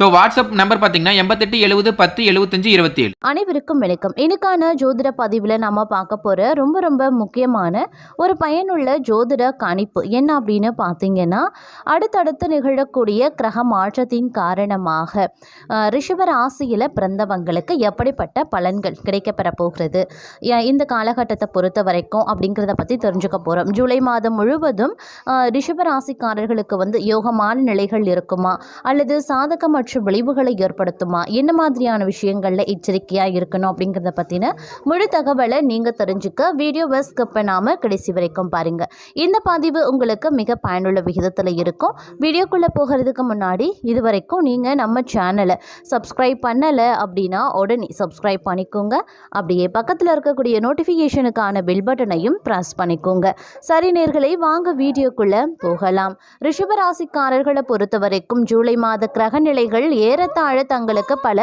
So WhatsApp number பார்த்தீங்கன்னா எண்பத்தெட்டு எழுபது பத்து எழுபத்தஞ்சு இருபத்தி ஏழு அனைவருக்கும் வணக்கம். இன்னைக்கான ஜோதிட பதிவில் நம்ம பார்க்க போகிற ரொம்ப ரொம்ப முக்கியமான ஒரு பயனுள்ள ஜோதிட கணிப்பு என்ன அப்படின்னு பார்த்தீங்கன்னா அடுத்தடுத்து நிகழக்கூடிய கிரக மாற்றத்தின் காரணமாக அஹ், ரிஷப ராசியில் பிறந்தவங்களுக்கு எப்படிப்பட்ட பலன்கள் கிடைக்கப்பெற போகிறது? இந்த காலகட்டத்தை பொறுத்த வரைக்கும் அப்படிங்கிறத பற்றி தெரிஞ்சுக்க போகிறோம் ஜூலை மாதம் முழுவதும் அஹ், ரிஷப ராசிக்காரர்களுக்கு வந்து யோகமான நிலைகள் இருக்குமா? அல்லது சாதகமற்ற விளைவுகளை ஏற்படுத்துமா? என்ன மாதிரியான விஷயங்களில் எச்சரிக்கையாக இருக்கணும் அப்படிங்கிறத பற்றின முழு தகவலை நீங்கள் தெரிஞ்சுக்க வீடியோவை ஸ்கிப் பண்ணாமல் கடைசி வரைக்கும் பாருங்கள் இந்த பதிவு உங்களுக்கு மிக பயனுள்ள விகிதத்தில் இருக்கும். வீடியோக்குள்ளே போகிறதுக்கு முன்னாடி இது வரைக்கும் நீங்கள் நம்ம சேனலை சப்ஸ்கிரைப் பண்ணலை அப்படின்னா உடனே சப்ஸ்கிரைப் பண்ணிக்கோங்க. அப்படியே பக்கத்தில் இருக்கக்கூடிய நோட்டிஃபிகேஷனுக்கான பில் பட்டனையும் ப்ரெஸ் பண்ணிக்கோங்க. சரி நேர்களை வாங்க வீடியோக்குள்ளே போகலாம். ரிஷபராசிக்காரர்களை பொறுத்த வரைக்கும் ஜூலை மாத கிரக நிலைகள் ஏறத்தாழ தங்களுக்கு பல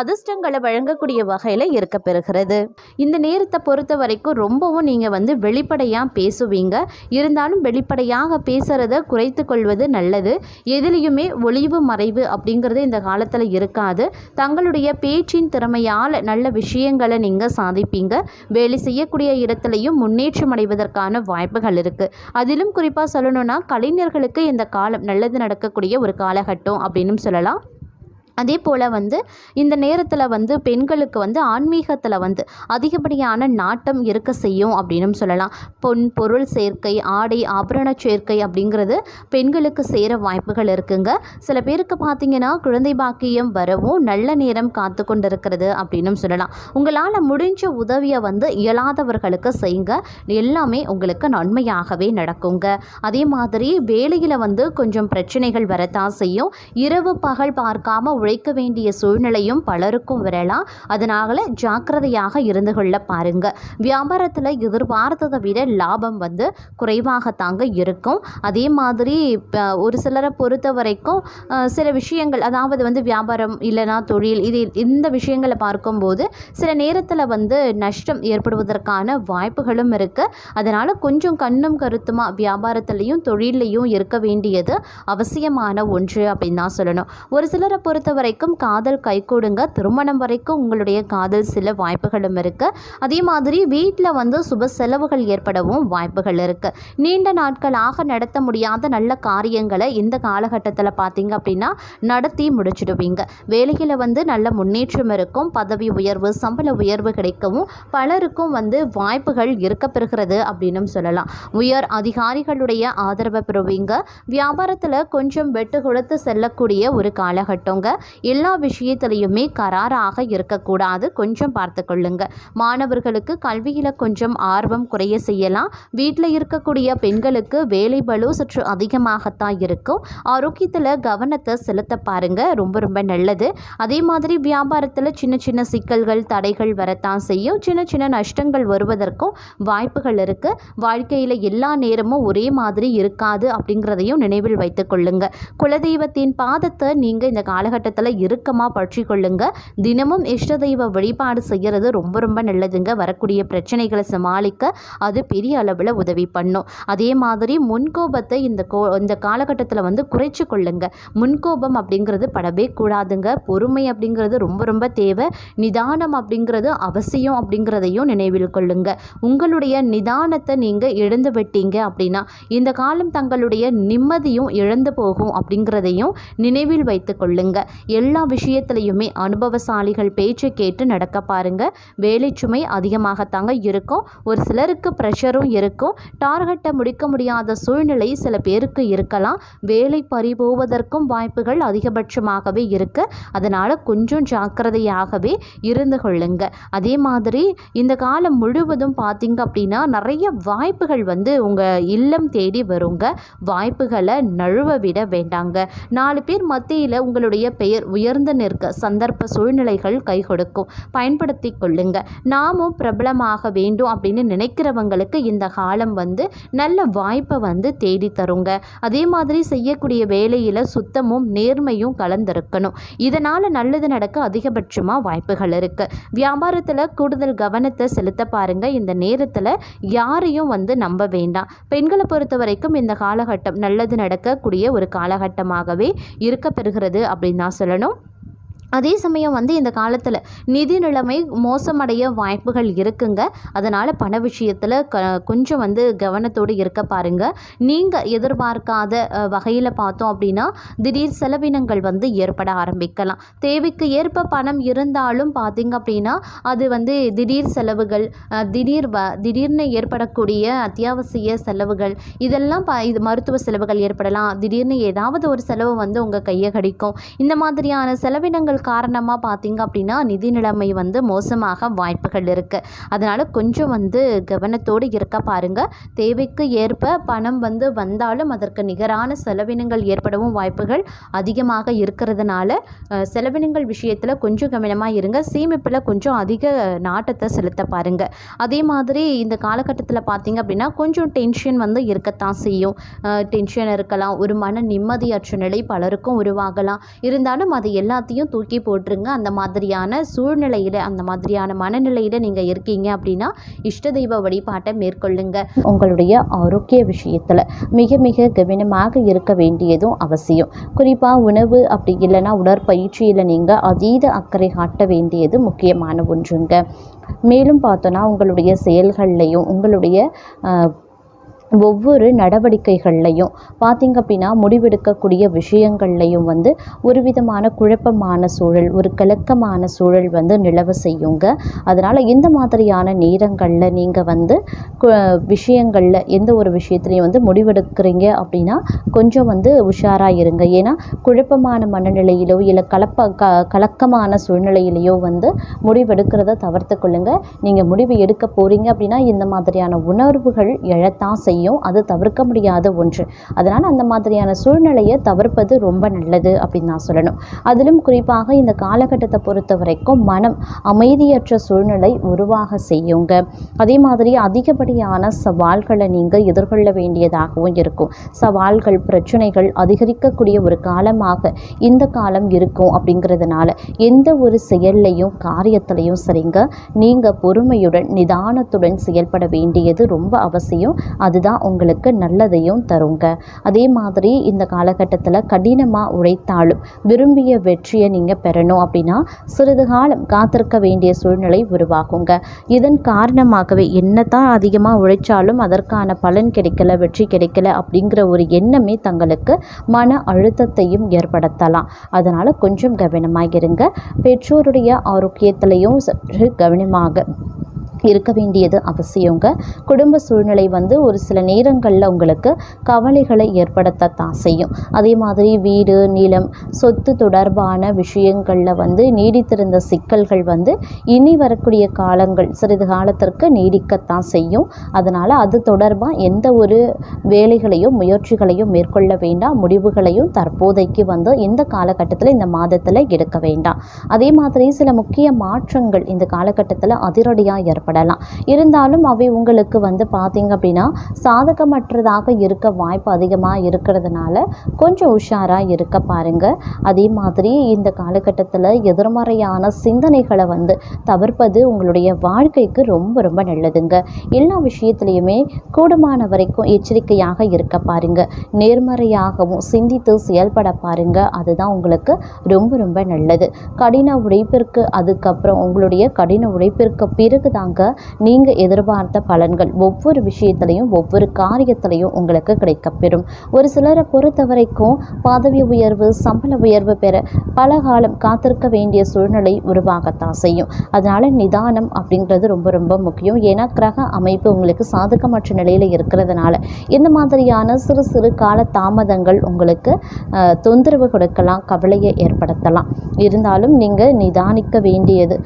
அதிர்ஷ்டங்களை வழங்கக்கூடிய வகையில் இருக்க பெறுகிறது. இந்த நேரத்தை பொறுத்த வரைக்கும் ரொம்பவும் நீங்கள் வந்து வெளிப்படையாக பேசுவீங்க. இருந்தாலும் வெளிப்படையாக பேசுகிறத குறைத்து கொள்வது நல்லது. எதிலையுமே ஒளிவு மறைவு அப்படிங்கிறது இந்த காலத்தில் இருக்காது. தங்களுடைய பேச்சின் திறமையால் நல்ல விஷயங்களை நீங்கள் சாதிப்பீங்க. வேலை செய்யக்கூடிய இடத்துலையும் முன்னேற்றம் அடைவதற்கான வாய்ப்புகள் இருக்குது அதிலும் குறிப்பாக சொல்லணும்னா கலைஞர்களுக்கு இந்த காலம் நல்லது நடக்கக்கூடிய ஒரு காலகட்டம் அப்படின்னு சொல்லலாம். அதே போல் வந்து இந்த நேரத்தில் வந்து பெண்களுக்கு வந்து ஆன்மீகத்தில் வந்து அதிகப்படியான நாட்டம் இருக்க செய்யும் அப்படின்னு சொல்லலாம். பொன் பொருள் சேர்க்கை ஆடை ஆபரண சேர்க்கை அப்படிங்கிறது பெண்களுக்கு சேர வாய்ப்புகள் இருக்குங்க. சில பேருக்கு பார்த்தீங்கன்னா குழந்தை பாக்கியம் வரவும் நல்ல நேரம் காத்து கொண்டு இருக்கிறது அப்படின்னு சொல்லலாம். உங்களால் முடிஞ்ச உதவியை வந்து இயலாதவர்களுக்கு செய்யுங்க. எல்லாமே உங்களுக்கு நன்மையாகவே நடக்குங்க. அதே மாதிரி வேலையில் வந்து கொஞ்சம் பிரச்சனைகள் வரத்தான் செய்யும். இரவு பகல் பார்க்காம உழைக்க வேண்டிய சூழ்நிலையும் பலருக்கும் வரலாம். அதனால ஜாக்கிரதையாக இருந்து கொள்ள பாருங்க. வியாபாரத்தில் எதிர்பார்த்ததை விட லாபம் வந்து குறைவாக தாங்க இருக்கும். அதே மாதிரி ஒரு சிலரை பொறுத்த வரைக்கும் சில விஷயங்கள் அதாவது வந்து வியாபாரம் இல்லைனா தொழில் இது இந்த விஷயங்களை பார்க்கும்போது சில நேரத்தில் வந்து நஷ்டம் ஏற்படுவதற்கான வாய்ப்புகளும் இருக்குது அதனால் கொஞ்சம் கண்ணும் கருத்துமாக வியாபாரத்துலேயும் தொழிலையும் இருக்க வேண்டியது அவசியமான ஒன்று அப்படின்னு தான் சொல்லணும். ஒரு சிலரை பொறுத்த வரைக்கும் காதல் கைகூடுங்க. திருமணம் வரைக்கும் உங்களுடைய காதல் சில வாய்ப்புகளும் இருக்குது அதே மாதிரி வீட்டில் வந்து சுப செலவுகள் ஏற்படவும் வாய்ப்புகள் இருக்குது நீண்ட நாட்களாக நடத்த முடியாத நல்ல காரியங்களை இந்த காலகட்டத்தில் பார்த்தீங்க அப்படின்னா நடத்தி முடிச்சிடுவீங்க. வேலையில் வந்து நல்ல முன்னேற்றம் இருக்கும். பதவி உயர்வு சம்பள உயர்வு கிடைக்கவும் பலருக்கும் வந்து வாய்ப்புகள் இருக்க பெறுகிறது அப்படின்னு சொல்லலாம். உயர் அதிகாரிகளுடைய ஆதரவை பெறுவீங்க. வியாபாரத்தில் கொஞ்சம் வெட்டு கொடுத்து செல்லக்கூடிய ஒரு காலகட்டங்க. எல்லா விஷயத்துலையுமே கராராக இருக்கக்கூடாது. கொஞ்சம் பார்த்து கொள்ளுங்க. மாணவர்களுக்கு கல்வியில் கொஞ்சம் ஆர்வம் குறைய செய்யலாம். வீட்டில் இருக்கக்கூடிய பெண்களுக்கு வேலை பளு சற்று அதிகமாகத்தான் இருக்கும். ஆரோக்கியத்தில் கவனத்தை செலுத்த பாருங்க. ரொம்ப ரொம்ப நல்லது. அதே மாதிரி வியாபாரத்தில் சின்ன சின்ன சிக்கல்கள் தடைகள் வரத்தான் செய்யும். சின்ன சின்ன நஷ்டங்கள் வருவதற்கும் வாய்ப்புகள் இருக்குது வாழ்க்கையில் எல்லா நேரமும் ஒரே மாதிரி இருக்காது அப்படிங்கிறதையும் நினைவில் வைத்துக் கொள்ளுங்க. குலதெய்வத்தின் பாதத்தை நீங்கள் இந்த காலகட்டத்தில் இறுக்கமாக பற்றி கொள்ளுங்க தினமும் இஷ்ட தெய்வ வழிபாடு செய்கிறது ரொம்ப ரொம்ப நல்லதுங்க. வரக்கூடிய பிரச்சனைகளை சமாளிக்க அது பெரிய அளவில் உதவி பண்ணும். அதே மாதிரி முன்கோபத்தை இந்த கோ இந்த காலகட்டத்தில் வந்து குறைச்சி கொள்ளுங்க. முன்கோபம் அப்படிங்கிறது படவே கூடாதுங்க. பொறுமை அப்படிங்கிறது ரொம்ப ரொம்ப தேவை. நிதானம் அப்படிங்கிறது அவசியம் அப்படிங்கிறதையும் நினைவில் கொள்ளுங்க. உங்களுடைய நிதானத்தை நீங்கள் இழந்து விட்டீங்க அப்படின்னா இந்த காலம் தங்களுடைய நிம்மதியும் இழந்து போகும் அப்படிங்கிறதையும் நினைவில் வைத்து கொள்ளுங்க. எல்லா விஷயத்துலையுமே அனுபவசாலிகள் பேச்சை கேட்டு நடக்க பாருங்க. வேலை சுமை அதிகமாகத்தாங்க இருக்கும். ஒரு சிலருக்கு ப்ரெஷரும் இருக்கும். டார்கெட்டை முடிக்க முடியாத சூழ்நிலை சில பேருக்கு இருக்கலாம். வேலை பறிபோவதற்கும் வாய்ப்புகள் அதிகபட்சமாகவே இருக்குது அதனால் கொஞ்சம் ஜாக்கிரதையாகவே இருந்து கொள்ளுங்க. அதே மாதிரி இந்த காலம் முழுவதும் பார்த்திங்க அப்படின்னா நிறைய வாய்ப்புகள் வந்து உங்கள் இல்லம் தேடி வருங்க. வாய்ப்புகளை நழுவ விட வேண்டாங்க. நாலு பேர் மத்தியில் உங்களுடைய பெயர் உயர் உயர்ந்து நிற்க சந்தர்ப்ப சூழ்நிலைகள் கை கொடுக்கும் பயன்படுத்தி கொள்ளுங்க. நாமும் பிரபலமாக வேண்டும் அப்படின்னு நினைக்கிறவங்களுக்கு இந்த காலம் வந்து நல்ல வாய்ப்பை வந்து தேடி தருங்க. அதே மாதிரி செய்யக்கூடிய வேலையில் சுத்தமும் நேர்மையும் கலந்திருக்கணும். இதனால் நல்லது நடக்க அதிகபட்சமாக வாய்ப்புகள் இருக்குது வியாபாரத்தில் கூடுதல் கவனத்தை செலுத்த பாருங்க. இந்த நேரத்தில் யாரையும் வந்து நம்ப வேண்டாம். பெண்களை பொறுத்த வரைக்கும் இந்த காலகட்டம் நல்லது நடக்கக்கூடிய ஒரு காலகட்டமாகவே இருக்க பெறுகிறது அப்படின்னு தான் சொல்லணும் அதே சமயம் வந்து இந்த காலத்தில் நிதி நிலைமை மோசமடைய வாய்ப்புகள் இருக்குங்க. அதனால் பண விஷயத்தில் க கொஞ்சம் வந்து கவனத்தோடு இருக்க பாருங்க. நீங்கள் எதிர்பார்க்காத வகையில் பார்த்தோம் அப்படின்னா திடீர் செலவினங்கள் வந்து ஏற்பட ஆரம்பிக்கலாம். தேவைக்கு ஏற்ப பணம் இருந்தாலும் பார்த்திங்க அப்படின்னா அது வந்து திடீர் செலவுகள் திடீர் வ திடீர்னு ஏற்படக்கூடிய அத்தியாவசிய செலவுகள் இதெல்லாம் ப இது மருத்துவ செலவுகள் ஏற்படலாம். திடீர்னு ஏதாவது ஒரு செலவு வந்து உங்கள் கையை கடிக்கும். இந்த மாதிரியான செலவினங்கள் காரணமாக பார்த்தீங்க அப்படின்னா நிதி நிலைமை வந்து மோசமாக வாய்ப்புகள் இருக்குது அதனால் கொஞ்சம் வந்து கவனத்தோடு இருக்க பாருங்கள் தேவைக்கு ஏற்ப பணம் வந்து வந்தாலும் அதற்கு நிகரான செலவினங்கள் ஏற்படவும் வாய்ப்புகள் அதிகமாக இருக்கிறதுனால செலவினங்கள் விஷயத்தில் கொஞ்சம் கவனமாக இருங்க. சேமிப்பில் கொஞ்சம் அதிக நாட்டத்தை செலுத்த பாருங்கள் அதே மாதிரி இந்த காலகட்டத்தில் பார்த்தீங்க அப்படின்னா கொஞ்சம் டென்ஷன் வந்து இருக்கத்தான் செய்யும். டென்ஷன் இருக்கலாம். ஒரு மன நிம்மதியற்ற நிலை பலருக்கும் உருவாகலாம். இருந்தாலும் அது எல்லாத்தையும் தூக்கி போட்டுருங்க. அந்த மாதிரியான சூழ்நிலையில் அந்த மாதிரியான மனநிலையில் நீங்கள் இருக்கீங்க அப்படின்னா இஷ்ட தெய்வ வழிபாட்டை மேற்கொள்ளுங்க. உங்களுடைய ஆரோக்கிய விஷயத்தில் மிக மிக கவனமாக இருக்க வேண்டியதும் அவசியம். குறிப்பாக உணவு அப்படி இல்லைன்னா உடற்பயிற்சியில் நீங்கள் அதீத அக்கறை காட்ட வேண்டியது முக்கியமான ஒன்றுங்க. மேலும் பார்த்தோன்னா உங்களுடைய செயல்கள்லையும் உங்களுடைய ஒவ்வொரு நடவடிக்கைகள்லையும் பார்த்திங்க அப்படின்னா முடிவெடுக்கக்கூடிய விஷயங்கள்லையும் வந்து ஒரு விதமான குழப்பமான சூழல் ஒரு கலக்கமான சூழல் வந்து நிலவ செய்யுங்க. அதனால் இந்த மாதிரியான நேரங்களில் நீங்கள் வந்து கு- விஷயங்களில் எந்த ஒரு விஷயத்துலையும் வந்து முடிவெடுக்கிறீங்க அப்படின்னா கொஞ்சம் வந்து உஷாராக இருங்க. ஏன்னா குழப்பமான மனநிலையிலோ இல்லை கலப்ப க கலக்கமான சூழ்நிலையிலையோ வந்து முடிவெடுக்கிறத தவிர்த்து கொள்ளுங்கள் நீங்கள் முடிவு எடுக்க போகிறீங்க அப்படின்னா இந்த மாதிரியான உணர்வுகள் எழத்தான் செய்யும். அது தவிர்க்க முடியாத ஒன்று. அதனால் அந்த மாதிரியான சூழ்நிலையை தவிர்ப்பது ரொம்ப நல்லது அப்படின்னு நான் சொல்லணும். அதிலும் குறிப்பாக இந்த காலகட்டத்தை பொறுத்த வரைக்கும் மனம் அமைதியற்ற சூழ்நிலை உருவாக செய்யுங்க. அதே மாதிரி அதிகப்படியான சவால்களை நீங்கள் எதிர்கொள்ள வேண்டியதாகவும் இருக்கும். சவால்கள் பிரச்சனைகள் அதிகரிக்கக்கூடிய ஒரு காலமாக இந்த காலம் இருக்கும் அப்படிங்கிறதுனால எந்த ஒரு செயல்லையும் காரியத்திலையும் சரிங்க நீங்கள் பொறுமையுடன் நிதானத்துடன் செயல்பட வேண்டியது ரொம்ப அவசியம். அதுதான் உங்களுக்கு நல்லதையும் தருங்க. அதே மாதிரி இந்த காலகட்டத்தில் கடினமாக உழைத்தாலும் விரும்பிய வெற்றியை நீங்கள் பெறணும் அப்படின்னா சிறிது காலம் காத்திருக்க வேண்டிய சூழ்நிலை உருவாகுங்க. இதன் காரணமாகவே என்ன தான் அதிகமாக உழைச்சாலும் அதற்கான பலன் கிடைக்கல வெற்றி கிடைக்கல அப்படிங்கிற ஒரு எண்ணமே தங்களுக்கு மன அழுத்தத்தையும் ஏற்படுத்தலாம். அதனால் கொஞ்சம் கவனமாக இருங்க பெற்றோருடைய ஆரோக்கியத்திலையும் சற்று கவனமாக இருக்க வேண்டியது அவசியங்க. குடும்ப சூழ்நிலை வந்து ஒரு சில நேரங்களில் உங்களுக்கு கவலைகளை ஏற்படுத்தத்தான் செய்யும். அதே மாதிரி வீடு நிலம் சொத்து தொடர்பான விஷயங்களில் வந்து நீடித்திருந்த சிக்கல்கள் வந்து இனி வரக்கூடிய காலங்கள் சிறிது காலத்திற்கு நீடிக்கத்தான் செய்யும். அதனால் அது தொடர்பாக எந்த ஒரு வேலைகளையும் முயற்சிகளையும் மேற்கொள்ள வேண்டாம். முடிவுகளையும் தற்போதைக்கு வந்து இந்த காலகட்டத்தில் இந்த மாதத்தில் எடுக்க வேண்டாம். அதே மாதிரி சில முக்கிய மாற்றங்கள் இந்த காலகட்டத்தில் அதிரடியாக ஏற்படலாம் இருந்தாலும் அவை உங்களுக்கு வந்து பார்த்தீங்க அப்படின்னா சாதகமற்றதாக இருக்க வாய்ப்பு அதிகமாக இருக்கிறதுனால கொஞ்சம் உஷாராக இருக்க பாருங்க. அதே மாதிரி இந்த காலகட்டத்தில் எதிர்மறையான சிந்தனைகளை வந்து தவிர்ப்பது உங்களுடைய வாழ்க்கைக்கு ரொம்ப ரொம்ப நல்லதுங்க. எல்லா விஷயத்துலையுமே கூடுமான வரைக்கும் எச்சரிக்கையாக இருக்க பாருங்க. நேர்மறையாகவும் சிந்தித்து செயல்பட பாருங்க. அதுதான் உங்களுக்கு ரொம்ப ரொம்ப நல்லது. கடின உழைப்பிற்கு அதுக்கப்புறம் உங்களுடைய கடின உழைப்பிற்கு பிறகு தாங்க நீங்கள் எதிர்பார்த்த பலன்கள் ஒவ்வொரு விஷயத்திலையும் ஒவ்வொரு காரியத்திலையும் உங்களுக்கு கிடைக்கப்பெறும். ஒரு சிலரை பொறுத்த வரைக்கும் பதவி உயர்வு சம்பள உயர்வு பெற பல காலம் காத்திருக்க வேண்டிய சூழ்நிலை உருவாகத்தான் செய்யும். அதனால நிதானம் அப்படிங்கிறது ரொம்ப ரொம்ப முக்கியம். ஏன்னா கிரக அமைப்பு உங்களுக்கு சாதகமற்ற நிலையில் இருக்கிறதுனால இந்த மாதிரியான சிறு சிறு கால தாமதங்கள் உங்களுக்கு தொந்தரவு கொடுக்கலாம் கவலையை ஏற்படுத்தலாம். இருந்தாலும் நீங்கள் நிதானிக்க வேண்டியது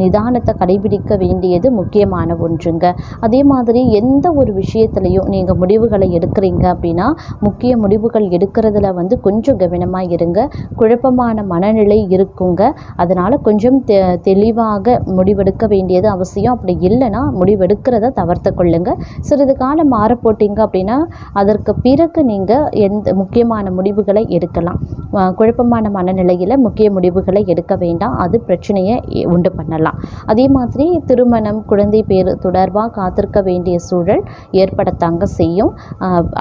நிதானத்தை கடைபிடிக்க வேண்டியது வேண்டியது முக்கியமான ஒன்றுங்க. அதே மாதிரி எந்த ஒரு விஷயத்துலையும் நீங்கள் முடிவுகளை எடுக்கிறீங்க அப்படின்னா முக்கிய முடிவுகள் எடுக்கிறதுல வந்து கொஞ்சம் கவனமாக இருங்க. குழப்பமான மனநிலை இருக்குங்க. அதனால் கொஞ்சம் தெ தெளிவாக முடிவெடுக்க வேண்டியது அவசியம். அப்படி இல்லைன்னா முடிவெடுக்கிறத தவிர்த்து கொள்ளுங்க. சிறிது காலம் மாற போட்டிங்க அப்படின்னா அதற்கு பிறகு நீங்கள் எந்த முக்கியமான முடிவுகளை எடுக்கலாம். குழப்பமான மனநிலையில் முக்கிய முடிவுகளை எடுக்க வேண்டாம். அது பிரச்சனையை உண்டு பண்ணலாம். அதே மாதிரி திருமணம் குழந்தை பேர் தொடர்பாக காத்திருக்க வேண்டிய சூழல் ஏற்படத்தாங்க செய்யும்.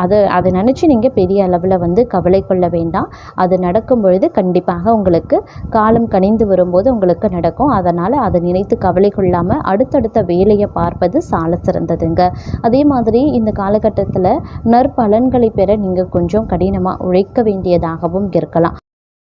அதை அதை நினச்சி நீங்கள் பெரிய அளவில் வந்து கவலை கொள்ள வேண்டாம். அது நடக்கும் பொழுது கண்டிப்பாக உங்களுக்கு காலம் கனிந்து வரும்போது உங்களுக்கு நடக்கும். அதனால் அதை நினைத்து கவலை கொள்ளாமல் அடுத்தடுத்த வேலையை பார்ப்பது சால சிறந்ததுங்க. அதே மாதிரி இந்த காலகட்டத்தில் நற்பலன்களை பெற நீங்கள் கொஞ்சம் கடினமாக உழைக்க வேண்டியதாகவும் இருக்கலாம்.